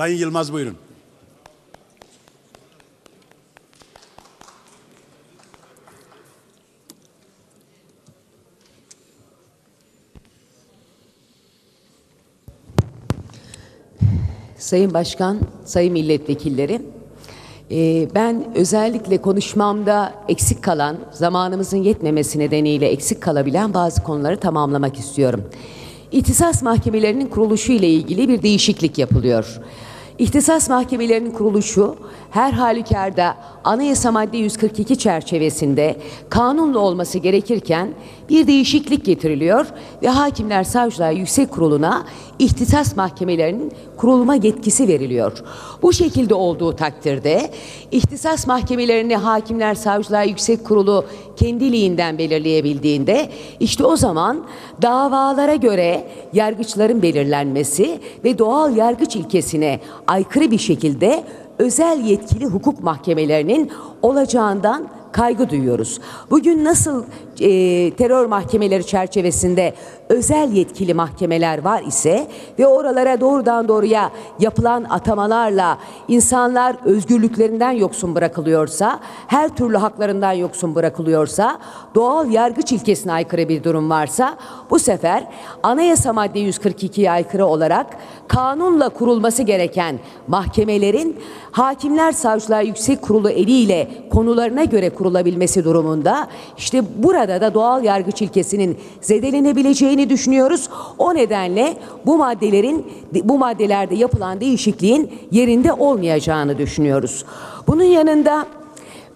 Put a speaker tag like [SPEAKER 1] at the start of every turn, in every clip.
[SPEAKER 1] Sayın Yılmaz buyurun.
[SPEAKER 2] Sayın Başkan, Sayın Milletvekilleri, e, ben özellikle konuşmamda eksik kalan, zamanımızın yetmemesi nedeniyle eksik kalabilen bazı konuları tamamlamak istiyorum. İhtisas mahkemelerinin kuruluşu ile ilgili bir değişiklik yapılıyor. İhtisas mahkemelerinin kuruluşu her halükarda anayasa madde 142 çerçevesinde kanunla olması gerekirken bir değişiklik getiriliyor ve Hakimler Savcılar Yüksek Kurulu'na ihtisas mahkemelerinin kurulma yetkisi veriliyor. Bu şekilde olduğu takdirde ihtisas mahkemelerini Hakimler Savcılar Yüksek Kurulu kendiliğinden belirleyebildiğinde işte o zaman davalara göre yargıçların belirlenmesi ve doğal yargıç ilkesine aykırı bir şekilde özel yetkili hukuk mahkemelerinin olacağından kaygı duyuyoruz. Bugün nasıl e, terör mahkemeleri çerçevesinde özel yetkili mahkemeler var ise ve oralara doğrudan doğruya yapılan atamalarla insanlar özgürlüklerinden yoksun bırakılıyorsa, her türlü haklarından yoksun bırakılıyorsa, doğal yargıç ilkesine aykırı bir durum varsa bu sefer anayasa madde 142'ye aykırı olarak kanunla kurulması gereken mahkemelerin Hakimler Savcılar Yüksek Kurulu eliyle konularına göre kurulabilmesi durumunda işte burada da doğal yargıç ilkesinin zedelenebileceğini düşünüyoruz. O nedenle bu maddelerin bu maddelerde yapılan değişikliğin yerinde olmayacağını düşünüyoruz. Bunun yanında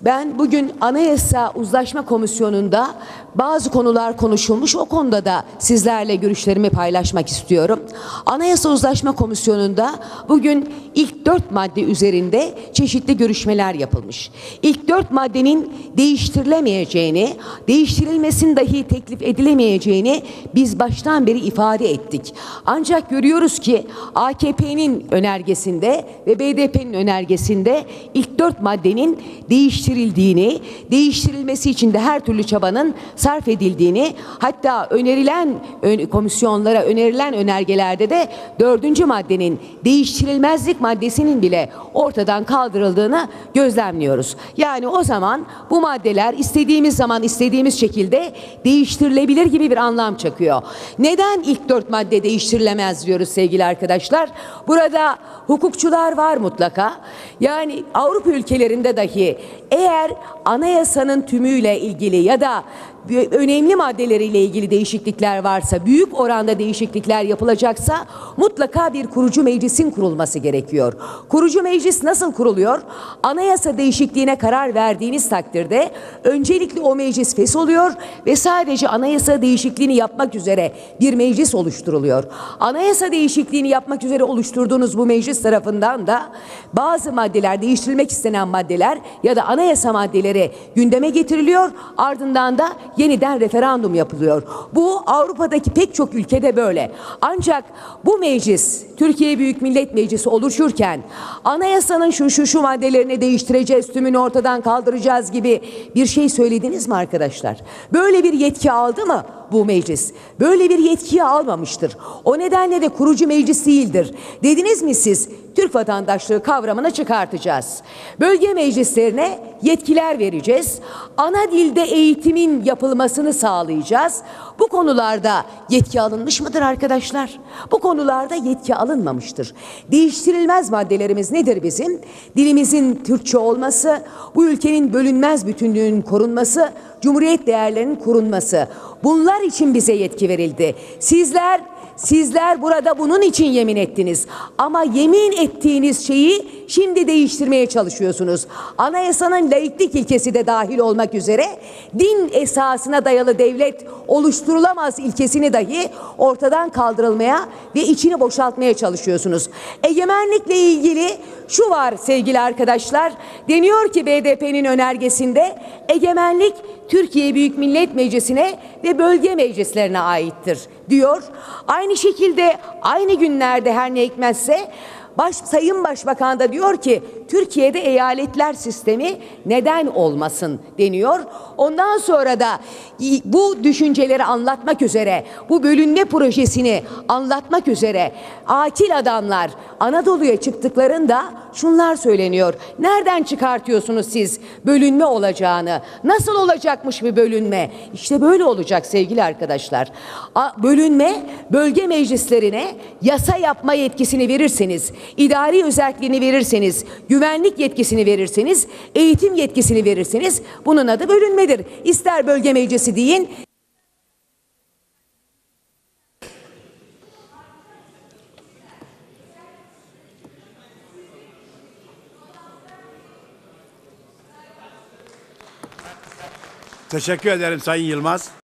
[SPEAKER 2] ben bugün Anayasa Uzlaşma Komisyonu'nda bazı konular konuşulmuş. O konuda da sizlerle görüşlerimi paylaşmak istiyorum. Anayasa Uzlaşma Komisyonu'nda bugün ilk dört madde üzerinde çeşitli görüşmeler yapılmış. İlk dört maddenin değiştirilemeyeceğini, değiştirilmesinin dahi teklif edilemeyeceğini biz baştan beri ifade ettik. Ancak görüyoruz ki AKP'nin önergesinde ve BDP'nin önergesinde ilk dört maddenin değiştirildiğini, değiştirilmesi için de her türlü çabanın sarf edildiğini hatta önerilen komisyonlara önerilen önergelerde de dördüncü maddenin değiştirilmezlik maddesinin bile ortadan kaldırıldığını gözlemliyoruz. Yani o zaman bu maddeler istediğimiz zaman istediğimiz şekilde değiştirilebilir gibi bir anlam çakıyor. Neden ilk dört madde değiştirilemez diyoruz sevgili arkadaşlar? Burada hukukçular var mutlaka. Yani Avrupa ülkelerinde dahi eğer anayasanın tümüyle ilgili ya da önemli maddeleriyle ilgili değişiklikler varsa, büyük oranda değişiklikler yapılacaksa mutlaka bir kurucu meclisin kurulması gerekiyor. Kurucu meclis nasıl kuruluyor? Anayasa değişikliğine karar verdiğiniz takdirde öncelikle o meclis fesholuyor ve sadece anayasa değişikliğini yapmak üzere bir meclis oluşturuluyor. Anayasa değişikliğini yapmak üzere oluşturduğunuz bu meclis tarafından da bazı maddeler, değiştirilmek istenen maddeler ya da anayasa maddeleri gündeme getiriliyor. Ardından da yeniden referandum yapılıyor. Bu Avrupa'daki pek çok ülkede böyle. Ancak bu meclis, Türkiye Büyük Millet Meclisi oluşurken anayasanın şu şu şu maddelerini değiştireceğiz, tümünü ortadan kaldıracağız gibi bir şey söylediniz mi arkadaşlar? Böyle bir yetki aldı mı bu meclis? Böyle bir yetkiyi almamıştır. O nedenle de kurucu meclis değildir. Dediniz mi siz Türk vatandaşlığı kavramını çıkartacağız. Bölge meclislerine yetkiler vereceğiz. Ana dilde eğitimin yapılmasını sağlayacağız. Bu konularda yetki alınmış mıdır arkadaşlar? Bu konularda yetki alınmamıştır. Değiştirilmez maddelerimiz nedir bizim? Dilimizin Türkçe olması, bu ülkenin bölünmez bütünlüğünün korunması, cumhuriyet değerlerinin korunması. Bunlar için bize yetki verildi. Sizler Sizler burada bunun için yemin ettiniz. Ama yemin ettiğiniz şeyi şimdi değiştirmeye çalışıyorsunuz. Anayasanın laiklik ilkesi de dahil olmak üzere din esasına dayalı devlet oluşturulamaz ilkesini dahi ortadan kaldırılmaya ve içini boşaltmaya çalışıyorsunuz. Egemenlikle ilgili şu var sevgili arkadaşlar. Deniyor ki BDP'nin önergesinde egemenlik Türkiye Büyük Millet Meclisi'ne ve bölge meclislerine aittir diyor. Aynı şekilde aynı günlerde her ne hikmetse Baş, Sayın Başbakan da diyor ki Türkiye'de eyaletler sistemi neden olmasın deniyor. Ondan sonra da bu düşünceleri anlatmak üzere, bu bölünme projesini anlatmak üzere akil adamlar Anadolu'ya çıktıklarında şunlar söyleniyor. Nereden çıkartıyorsunuz siz bölünme olacağını? Nasıl olacakmış bir bölünme? İşte böyle olacak sevgili arkadaşlar. Bölünme bölge meclislerine yasa yapma yetkisini verirseniz, idari özelliğini verirseniz, güvenlik yetkisini verirseniz, eğitim yetkisini verirseniz bunun adı bölünmedir. İster bölge meclisi deyin,
[SPEAKER 1] Teşekkür ederim Sayın Yılmaz.